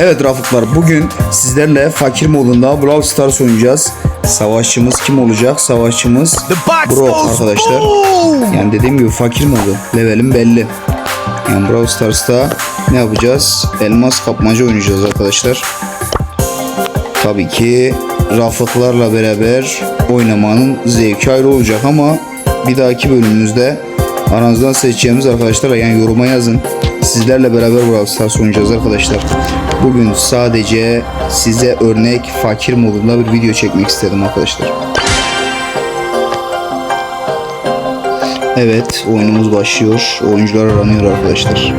Evet Rafıklar bugün sizlerle fakir modunda Brawl Stars oynayacağız. Savaşçımız kim olacak? Savaşçımız Brock arkadaşlar. Yani dediğim gibi fakir modu. Levelim belli. Yani Brawl Stars'ta ne yapacağız? Elmas kapmaca oynayacağız arkadaşlar. Tabii ki Rafıklarla beraber oynamanın zevki ayrı olacak ama bir dahaki bölümümüzde aranızdan seçeceğimiz arkadaşlar yani yoruma yazın. Sizlerle beraber Brawl Stars oynayacağız arkadaşlar. Bugün sadece size örnek fakir modunda bir video çekmek istedim arkadaşlar. Evet oyunumuz başlıyor. Oyuncular aranıyor arkadaşlar.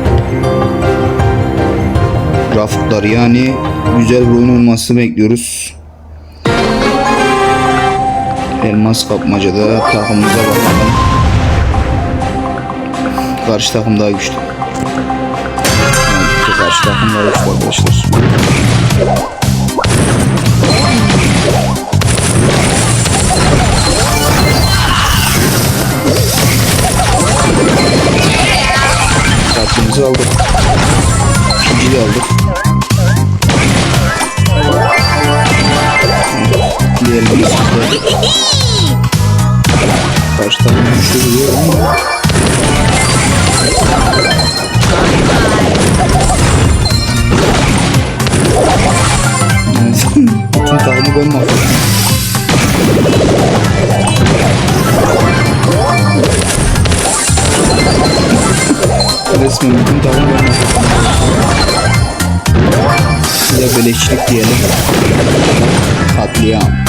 Rafıklar yani güzel bir oyun olmasını bekliyoruz. Elmas kapmacada takımımıza bakalım. Karşı takım daha güçlü. Evet, karşı takım daha güçlü arkadaşlar. Tatlımızı aldık. Da ist mit dem Hintergrund Dieser Village steckt hier nicht. Ne? Katliam.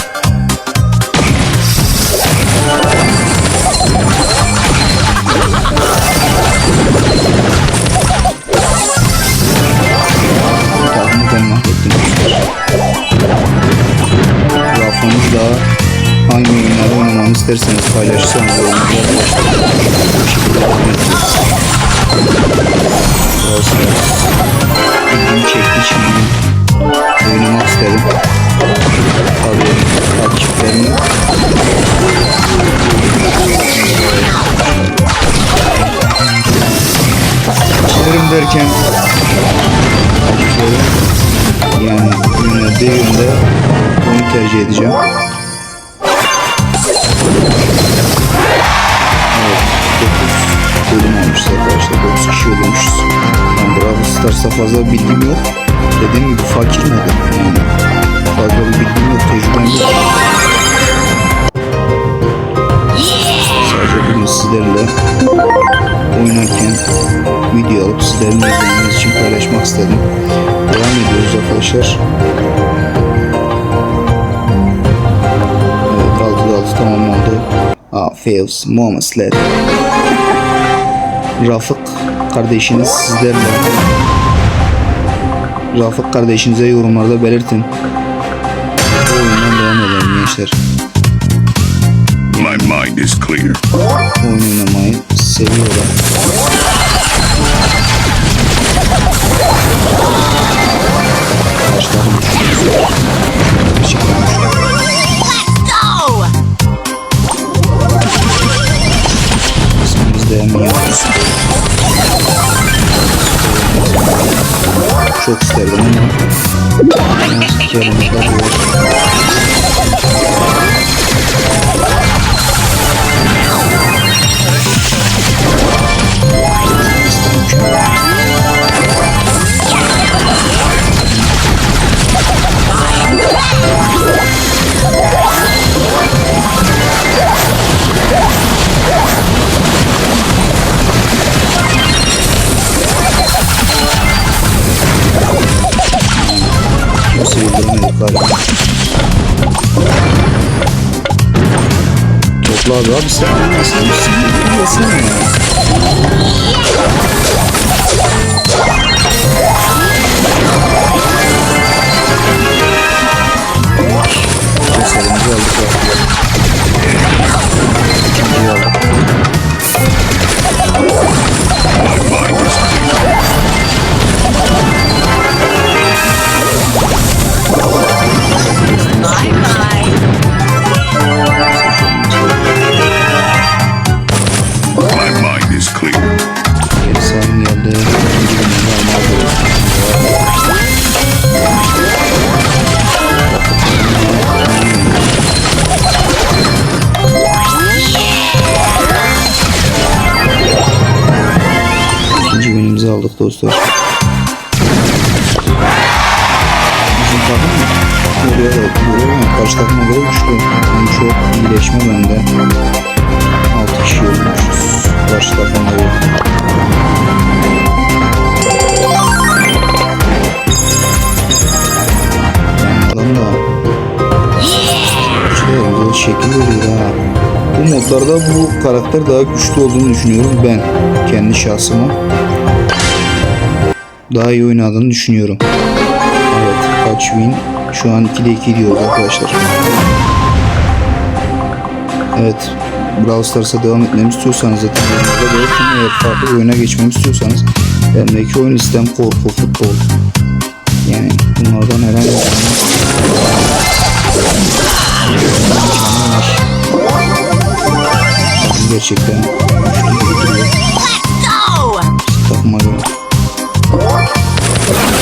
İsterseniz paylaşırsanız oyunları bu şekilde devam edeceğiz. Stars ilgimi için bugün oynamak istedim. Tabii takipçilerim takipçilerim derken yani yöneldiği yönde onu tercih edeceğim. Evet, 9 bölüm olmuş arkadaşlar. 9 kişi ölmüşüz. Ben Brawl Stars'a fazla bilgim yok. Dediğim gibi fakir modu. Yani fazla bir bilgim yok, tecrübem yok. Sadece bugün sizlerle oynarken video alıp sizlerin izlemeniz için paylaşmak istedim. Devam ediyoruz arkadaşlar. Evet 6'da 6 tamamlandı. Aa, fails, Muhammed Sled. Rafık kardeşiniz sizlerle. Rafık kardeşinize yorumlarda belirtin. Bu oyundan devam edelim gençler. My mind is clear. Oyun oynamayı seviyorlar. Başlarım. Gerçekten Yapıyoruz. Çok isterdim ama nasıl ki elimizde Kimse yıldıramadık galiba. Topla abi abi sen nasıl bir Nasıl ya? Ceserimizi aldık abi. İkinciyi aldık. My mind dostlar. Bizim takım da görüyor musun? Karşı takıma göre güçlü. En çok iyileşme bende. 6 kişi olmuşuz. Karşı takımda yok. Yani adam da güzel şekil veriyor ha. Bu modlarda bu karakter daha güçlü olduğunu düşünüyorum ben. Kendi şahsıma. Daha iyi oynadığını düşünüyorum. Evet kaç win? Şu an 2'de 2 diyor arkadaşlar. Evet. Brawl Stars'a devam etmemi istiyorsanız zaten yorumlarda belirtin. Eğer farklı bir oyuna geçmemi istiyorsanız bendeki oyun listem korku, futbol. Yani bunlardan herhangi bir gerçekten güçlü duruyor. Takıma göre. Yeah.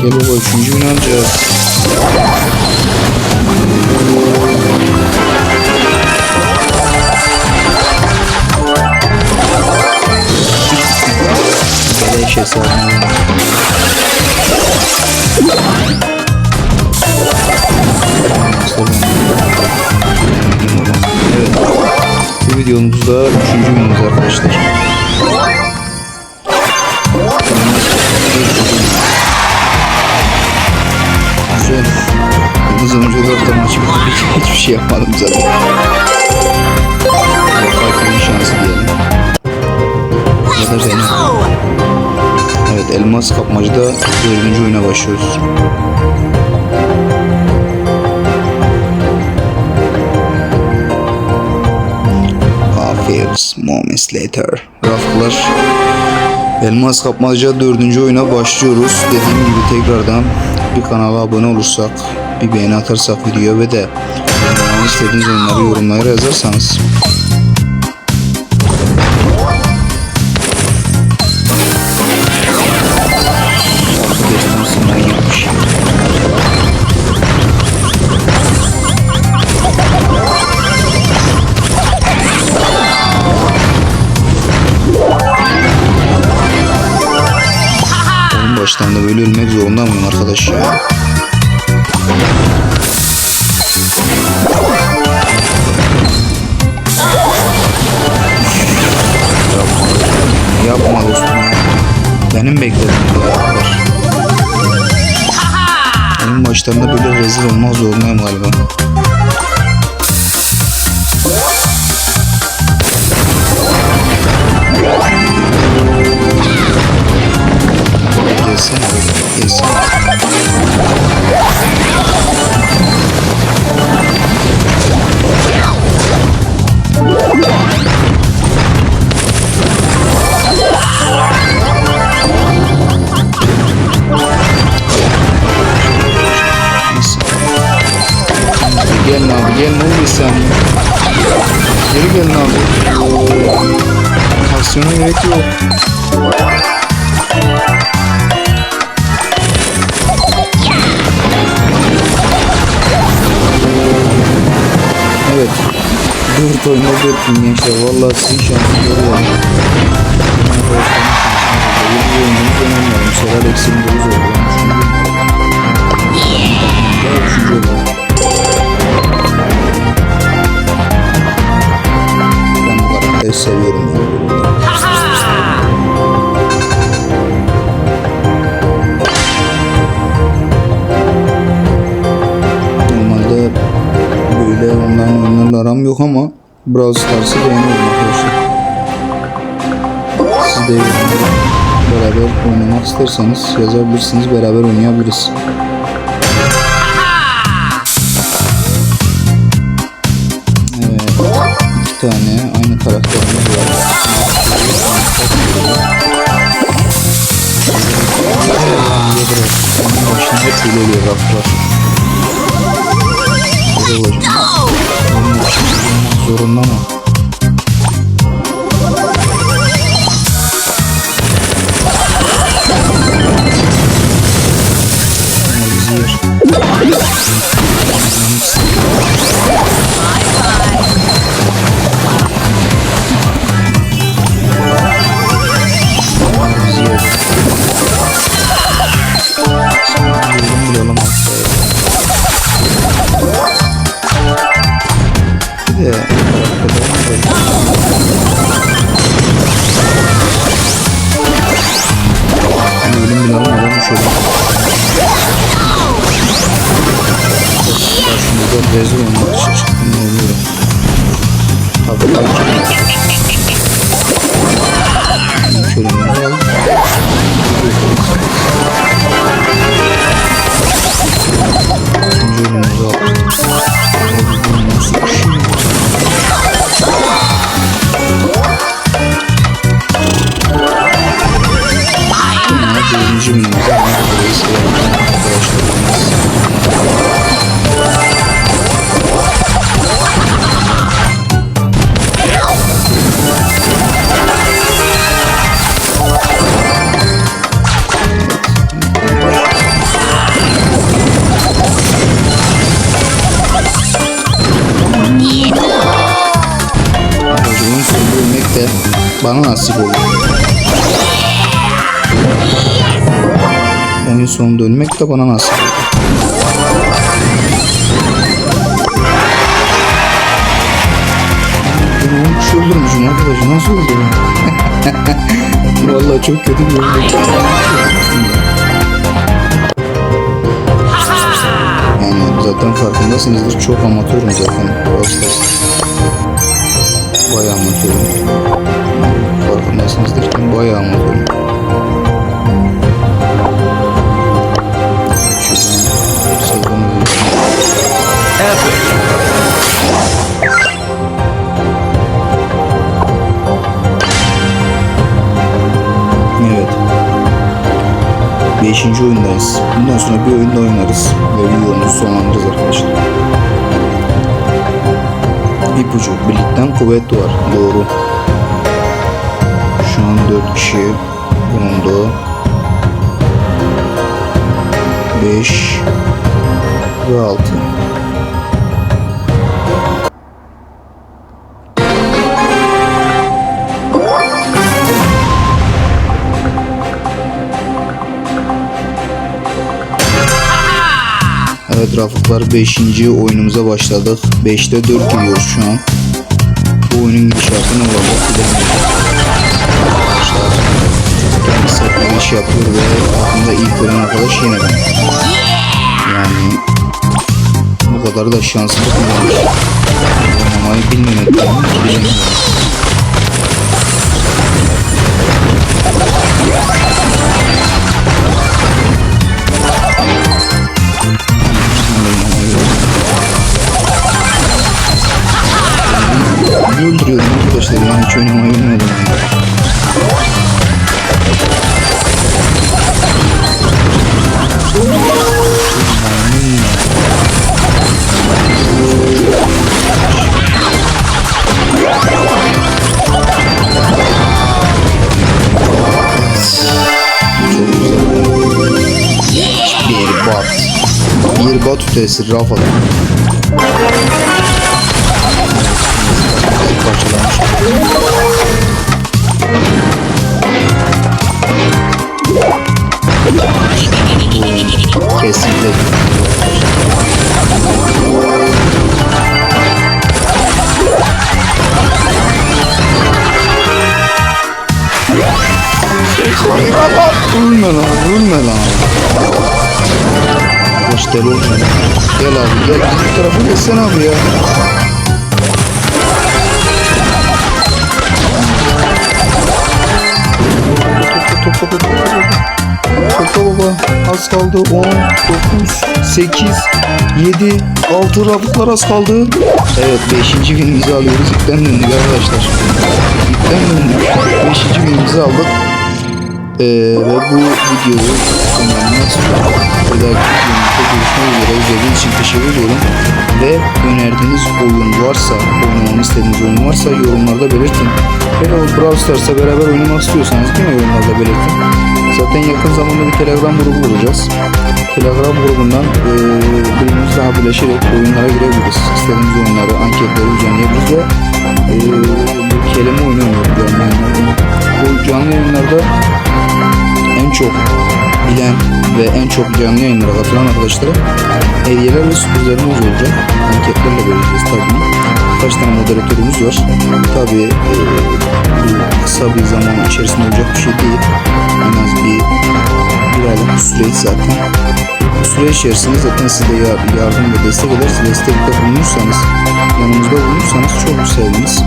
Gel baba üçüncü gün alacağız. Beleş hesabına. Güzel. Yalnız önceler de maç bitti. Hiçbir şey yapmadım zaten. Fakirin şansı diyelim. Ya da benim. Evet elmas kapmacıda dördüncü oyuna başlıyoruz. Few moments later. Raflar Elmas Kapmaca dördüncü oyuna başlıyoruz. Dediğim gibi tekrardan bir kanala abone olursak, bir beğeni atarsak video ve de istediğiniz oyunları yorumlara yazarsanız baştan da böyle ölmek zorunda mıyım arkadaş ya? Yapma, dostum. Benim bekledim bu. En başlarında böyle rezil olmak zorundayım galiba. 4 oyunda 4 bin gençler. Vallahi sizin şansınız şansınız oluyor. 7 oyunumuz önemli. Mesela eksiğim 9 oldu. Ben düşünüyorum. Üçüncü oldum. Ben bu karakteri seviyorum ya. Onların oyunlarla aram yok ama Brawl Stars'ı beğeniyorum arkadaşlar. Siz de beraber oynamak isterseniz yazabilirsiniz beraber oynayabiliriz. Evet, iki tane aynı karakterimiz var. Onun başında hep böyle oluyor raflar. Böyle. Zorunda rezil olmak için çıktım oluyor. Tabii tabii Şöyle bir al. İkinci önümüzü günümüzde bana nasip oldu. Oyun sonunda ölmek de bana nasip. Ben on kişi öldürmüşüm. Nasıl oldu bu? Vallahi çok kötü bir oyun. Yani zaten farkındasınızdır. Çok amatörüm zaten. Bayağı amatörüm. Bayağı Evet. Beşinci oyundayız. Bundan sonra bir oyunda oynarız ve videomuzu sonlandırırız arkadaşlar. İpucu birlikten kuvvet doğar. Doğru. Şu an 4 kişi bulundu. 5 ve 6. Evet Rafıklar 5. oyunumuza başladık. 5'te 4 gidiyoruz şu an. Bu oyunun gidişatı ne olacak bilemiyorum. Arkadaşlar bir iş yapıyor ve aklında ilk ölen arkadaş yine ben. Yani bu kadar da mı olmuş? Oynamayı bilmemekten bilemiyorum. Öldürüyorum arkadaşlar yani hiç oynamayı bilmiyordum yani. Bir bat. Bir bat ötesi Rafadan. Vurma lan, vurma lan. Göster olma. Gel abi, gel. Bir tarafı geçsen abi ya. Topa topa topa baba az kaldı 10 9 8 7 6 rafıklar az kaldı Evet 5. günümüzü alıyoruz ipten döndük arkadaşlar İpten döndük 5. günümüzü aldık ee, ve bu videoyu istiyorum. Bir dahaki videomuzda görüşmek üzere. İzlediğiniz için teşekkür ediyorum. Ve önerdiğiniz oyun varsa, oynamamı istediğiniz oyun varsa yorumlarda belirtin. Ve o Brawl Stars'la beraber oynamak istiyorsanız değil mi yorumlarda belirtin. Zaten yakın zamanda bir Telegram grubu kuracağız. Telegram grubundan e, birimiz daha birleşerek oyunlara girebiliriz. İstediğimiz oyunları, anketleri düzenleyebiliriz ve e, kelime oyunu canlı yayınlarda. Bu canlı yayınlarda çok bilen ve en çok canlı yayınlara katılan arkadaşlara hediyeler ve sürprizlerimiz olacak. Anketlerle vereceğiz tabii. Kaç tane moderatörümüz var. Tabii e, bu kısa bir zaman içerisinde olacak bir şey değil. En az bir, bir aylık bir süreç zaten. Bu süre içerisinde zaten siz de ya- yardım ve destek edersiniz. Destekte bulunursanız, yanımızda bulunursanız çok seviniriz.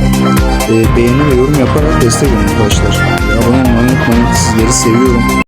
E, beğeni ve yorum yaparak destek olun arkadaşlar. Abone olmayı unutmayın. Sizleri seviyorum.